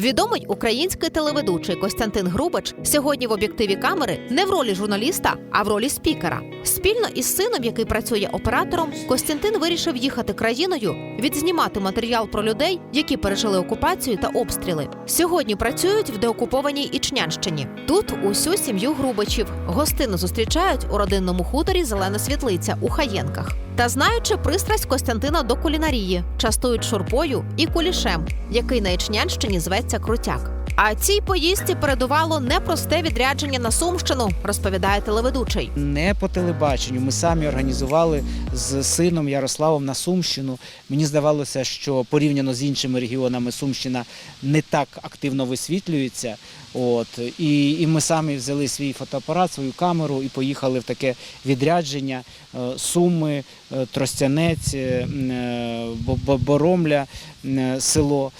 Відомий український телеведучий Костянтин Грубач сьогодні в об'єктиві камери не в ролі журналіста, а в ролі спікера. Спільно із сином, який працює оператором, Костянтин вирішив їхати країною, відзнімати матеріал про людей, які пережили окупацію та обстріли. Сьогодні працюють в деокупованій Ічнянщині. Тут усю сім'ю Грубачів гостину зустрічають у родинному хуторі Зелена Світлиця у Хаєнках. Та знаючи пристрасть Костянтина до кулінарії, частують шурпою і кулішем, який на Ічнянщині зветься крутяк. А цій поїздці передувало непросте відрядження на Сумщину, розповідає телеведучий. Не по телебаченню. Ми самі організували з сином Ярославом на Сумщину. Мені здавалося, що порівняно з іншими регіонами Сумщина не так активно висвітлюється. От і, і ми самі взяли свій фотоапарат, свою камеру і поїхали в таке відрядження. Е, Суми, е, Тростянець, е, Боромля, село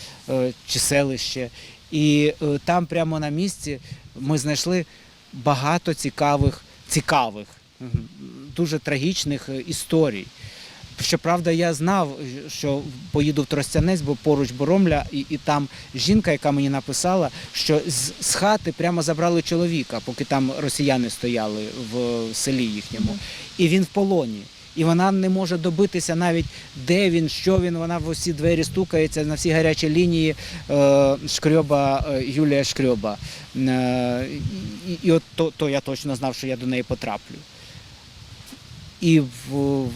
чи селище. І е, там прямо на місці ми знайшли багато цікавих, цікавих, дуже трагічних е, історій. Щоправда, я знав, що поїду в Тростянець, бо поруч Боромля, і, і там жінка, яка мені написала, що з, з хати прямо забрали чоловіка, поки там росіяни стояли в селі їхньому, і він в полоні. І вона не може добитися навіть де він, що він. Вона в усі двері стукається на всі гарячі лінії е, Шкрьоба е, Юлія Шкрьоба. Е, і, от то, то я точно знав, що я до неї потраплю. І в, в,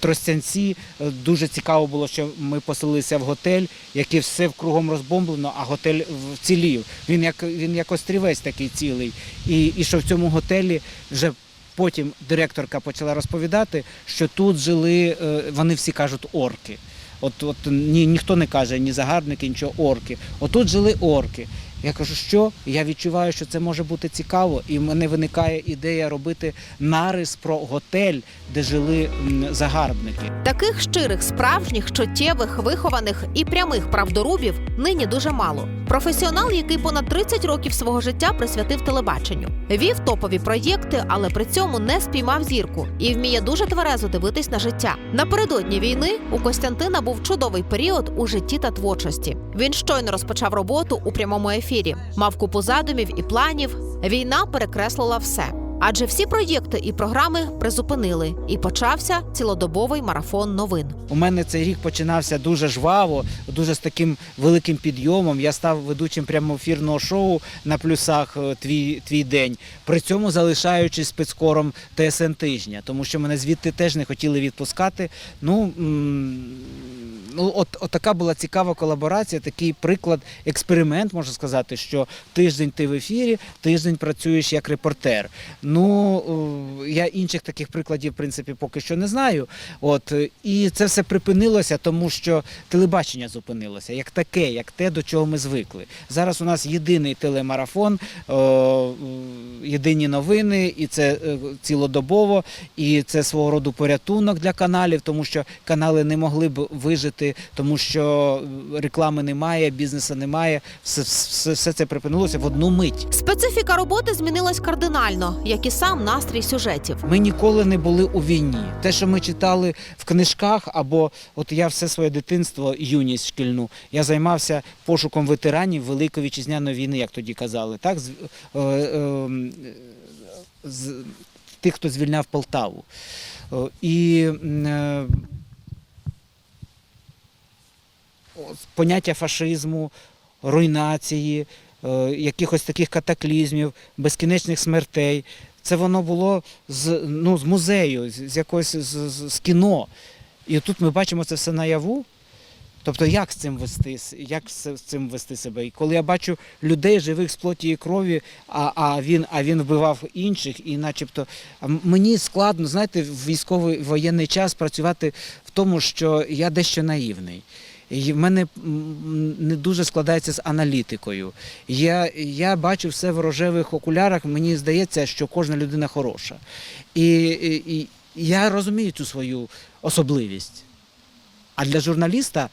Тростянці дуже цікаво було, що ми поселилися в готель, який все кругом розбомблено, а готель вцілів. Він як він як острівець такий цілий. І, і що в цьому готелі вже потім директорка почала розповідати, що тут жили, е, вони всі кажуть, орки. От, от ні, ніхто не каже ні загарбники, нічого орки. Отут жили орки. Я кажу, що я відчуваю, що це може бути цікаво, і в мене виникає ідея робити нарис про готель, де жили загарбники. Таких щирих, справжніх, чуттєвих, вихованих і прямих правдорубів нині дуже мало. Професіонал, який понад 30 років свого життя присвятив телебаченню, вів топові проєкти, але при цьому не спіймав зірку і вміє дуже тверезо дивитись на життя. Напередодні війни у Костянтина був чудовий період у житті та творчості. Він щойно розпочав роботу у прямому ефірі, мав купу задумів і планів. Війна перекреслила все. Адже всі проєкти і програми призупинили, і почався цілодобовий марафон новин. У мене цей рік починався дуже жваво, дуже з таким великим підйомом. Я став ведучим прямоефірного шоу на плюсах е, твій, твій день, при цьому залишаючись спецкором ТСН тижня, тому що мене звідти теж не хотіли відпускати. Ну, ну от, от така була цікава колаборація, такий приклад, експеримент, можна сказати, що тиждень ти в ефірі, тиждень працюєш як репортер. Ну, е, я інших таких прикладів, в принципі, поки що не знаю. От, е, і це все припинилося, тому що телебачення зупинилося, як таке, як те, до чого ми звикли. Зараз у нас єдиний телемарафон, е, єдині новини, і це цілодобово, і це свого роду порятунок для каналів, тому що канали не могли б вижити, тому що реклами немає, бізнесу немає. Все, все, все це припинилося в одну мить. Специфіка роботи змінилась кардинально, як і сам настрій сюжетів. Ми ніколи не були у війні. Те, що ми читали в книжках, або от я все своє дитинство, юність шкільну, я займався пошуком ветеранів Великої вітчизняної війни, як тоді казали, так? З, е, е, з тих, хто звільняв Полтаву. І е, поняття фашизму, руйнації, якихось таких катаклізмів, безкінечних смертей. Це воно було з, ну, з музею, з, якогось з, з, кіно. І тут ми бачимо це все наяву. Тобто, як з цим вести, як з цим вести себе? І коли я бачу людей живих з плоті і крові, а, а, він, а він вбивав інших, і начебто мені складно, знаєте, в військовий воєнний час працювати в тому, що я дещо наївний. В мене не дуже складається з аналітикою. Я, я бачу все в рожевих окулярах, мені здається, що кожна людина хороша. І, і, і я розумію цю свою особливість. А для журналіста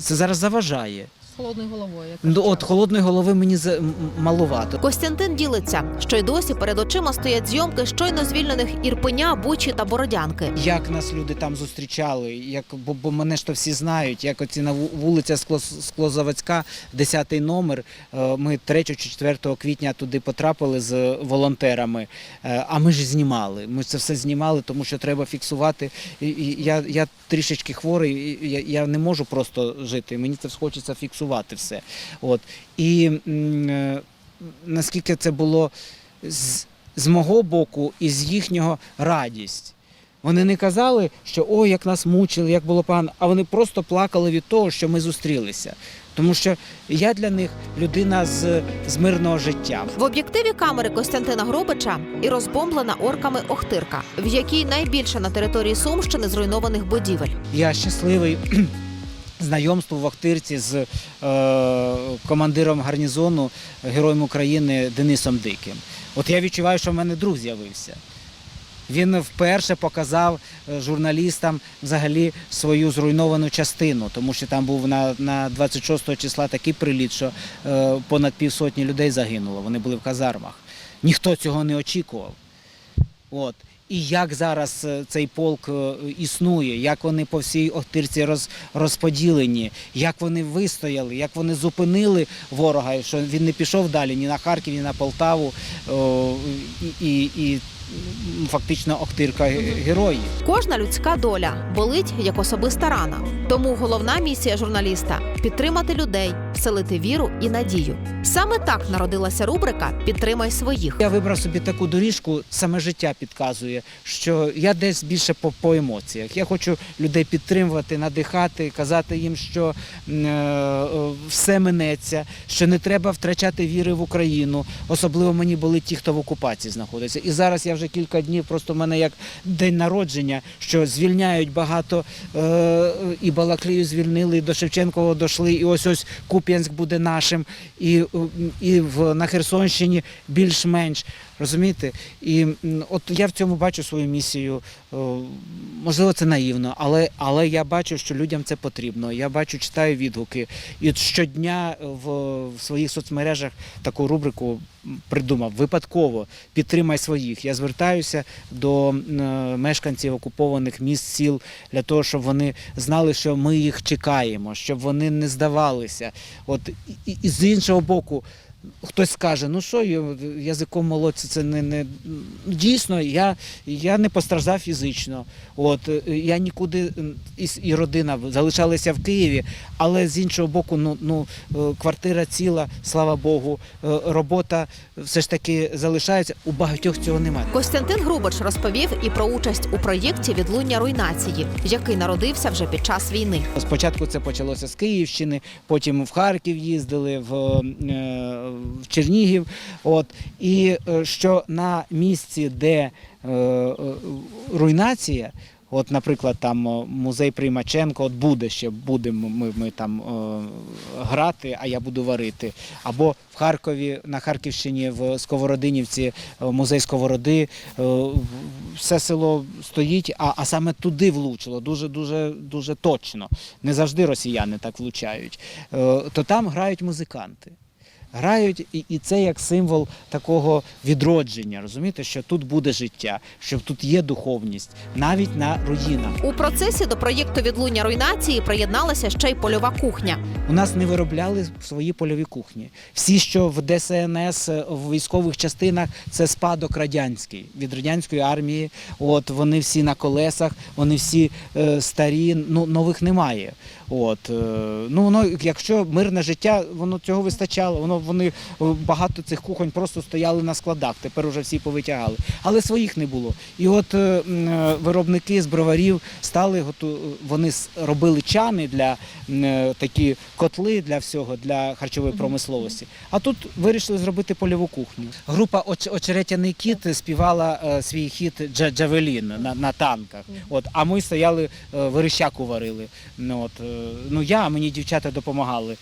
це зараз заважає. Холодною головою. як Ну, от холодної голови мені за- м- малувато. Костянтин ділиться, що й досі перед очима стоять зйомки щойно звільнених Ірпеня, Бучі та Бородянки. Як нас люди там зустрічали, як бо, бо мене ж то всі знають, як оці на ву- вулиця Скло- Склозаводська, 10 номер. е, Ми 3 чи 4 квітня туди потрапили з волонтерами. Е, А ми ж знімали. Ми це все знімали, тому що треба фіксувати. І, і я, я трішечки хворий, і я, я не можу просто жити. Мені це хочеться фіксувати все. От і е, наскільки це було з, з мого боку і з їхнього радість. Вони не казали, що ой, як нас мучили, як було погано, а вони просто плакали від того, що ми зустрілися. Тому що я для них людина з, з мирного життя. В об'єктиві камери Костянтина Грубича і розбомблена орками Охтирка, в якій найбільше на території Сумщини зруйнованих будівель. Я щасливий знайомству в Охтирці з е, командиром гарнізону, героєм України Денисом Диким. От я відчуваю, що в мене друг з'явився. Він вперше показав е, журналістам взагалі свою зруйновану частину, тому що там був на, на 26 числа такий приліт, що е, понад півсотні людей загинуло. Вони були в казармах. Ніхто цього не очікував. От. І як зараз е, цей полк е, існує, як вони по всій Охтирці роз, розподілені, як вони вистояли, як вони зупинили ворога, що він не пішов далі ні на Харків, ні на Полтаву. І, і, фактично Охтирка ге- герої. Кожна людська доля болить як особиста рана. Тому головна місія журналіста підтримати людей, вселити віру і надію. Саме так народилася рубрика Підтримай своїх. Я вибрав собі таку доріжку, саме життя підказує, що я десь більше по, по емоціях. Я хочу людей підтримувати, надихати, казати їм, що е, все минеться, що не треба втрачати віри в Україну. Особливо мені були ті, хто в окупації знаходиться. І зараз я вже кілька днів, просто в мене як день народження, що звільняють багато е, і Балаклію звільнили, і до Шевченкового дійшли, і ось ось Куп'янськ буде нашим, і, і в, на Херсонщині більш-менш. Розумієте? І от я в цьому бачу свою місію. Можливо, це наївно, але, але я бачу, що людям це потрібно. Я бачу, читаю відгуки. І щодня в, в своїх соцмережах таку рубрику придумав випадково підтримай своїх. Я звертаюся до мешканців окупованих міст, сіл для того, щоб вони знали, що ми їх чекаємо, щоб вони не здавалися. От і- і з іншого боку. Хтось скаже, ну що язиком молодці, це не, не ну, дійсно. Я, я не постраждав фізично. От е, я нікуди і, і родина залишалися в Києві, але з іншого боку, ну, ну е, квартира ціла, слава Богу, е, робота все ж таки залишається. У багатьох цього немає. Костянтин Грубич розповів і про участь у проєкті Відлуння руйнації, який народився вже під час війни. Спочатку це почалося з Київщини, потім в Харків їздили, в, в Чернігів. От, і е, що на місці, де е, е, руйнація, от, наприклад, там музей Приймаченко, от буде ще, будемо ми, ми там грати, а я буду варити. Або в Харкові, на Харківщині, в Сковородинівці, музей Сковороди, все село стоїть, а, а саме туди влучило дуже дуже дуже точно. Не завжди росіяни так влучають. То там грають музиканти. Грають, і, і це як символ такого відродження, розумієте, що тут буде життя, що тут є духовність, навіть на руїнах. У процесі до проєкту Відлуння руйнації приєдналася ще й польова кухня. У нас не виробляли свої польові кухні. Всі, що в ДСНС в військових частинах, це спадок радянський від радянської армії. От вони всі на колесах, вони всі е, старі, ну нових немає. От е, ну воно, якщо мирне життя, воно цього вистачало. Воно вони е, багато цих кухонь просто стояли на складах. Тепер уже всі повитягали, але своїх не було. І от е, е, виробники з броварів стали вони робили чани для такі котли для всього для харчової промисловості. А тут вирішили зробити польову кухню. Група Очеретяний кіт співала свій хіт Джавелін на, на танках. От, а ми стояли, верещаку варили. Ну, от, Ну я, мені дівчата допомагали.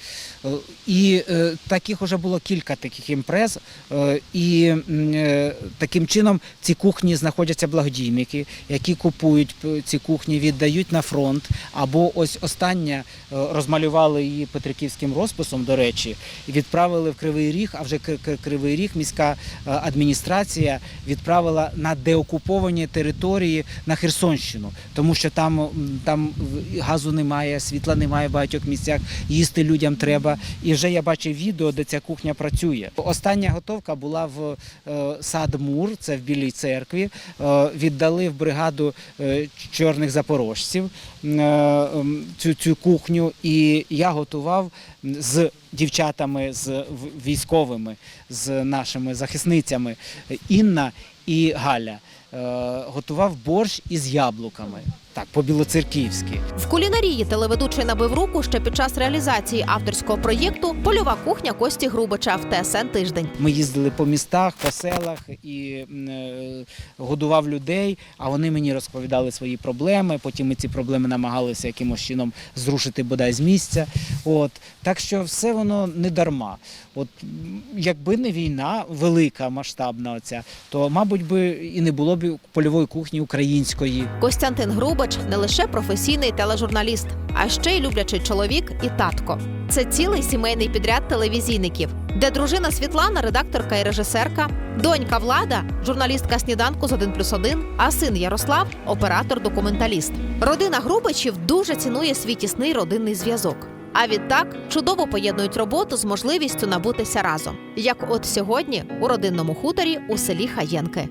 І таких вже було кілька таких імпрез. Е, І е, таким чином ці кухні знаходяться благодійники, які купують ці кухні, віддають на фронт. Або ось остання е, розмалювали її петриківським розписом, до речі, і відправили в Кривий Ріг. А вже Кривий Ріг міська адміністрація відправила на деокуповані території на Херсонщину, тому що там, там газу немає, світла немає в багатьох місцях. Їсти людям треба. І вже я бачив відео, де ця кухня працює. Остання готовка була в е, сад Мур, це в Білій церкві. Е, віддали в бригаду е, чорних запорожців цю, цю кухню, і я готував з дівчатами, з військовими, з нашими захисницями Інна і Галя. е, Готував борщ із яблуками, так по-білоцерківськи. В кулінарії телеведучий набив руку ще під час реалізації авторського проєкту Польова кухня Кості Грубича в ТСН тиждень. Ми їздили по містах, по селах і е, годував людей, а вони мені розповідали свої проблеми. Потім ми ці проблеми намагалися якимось чином зрушити бодай з місця. От так що все воно не дарма. От якби не війна велика, масштабна оця, то мабуть би і не було б польової кухні української. Костянтин Грубич не лише професійний тележурналіст, а ще й люблячий чоловік і татко. Це цілий сімейний підряд телевізійників, де дружина Світлана, редакторка і режисерка, донька Влада, журналістка сніданку з 1 плюс 1, а син Ярослав оператор-документаліст. Родина Грубичів дуже цінує свій тісний родинний зв'язок. А відтак чудово поєднують роботу з можливістю набутися разом, як от сьогодні у родинному хуторі у селі Хаєнки.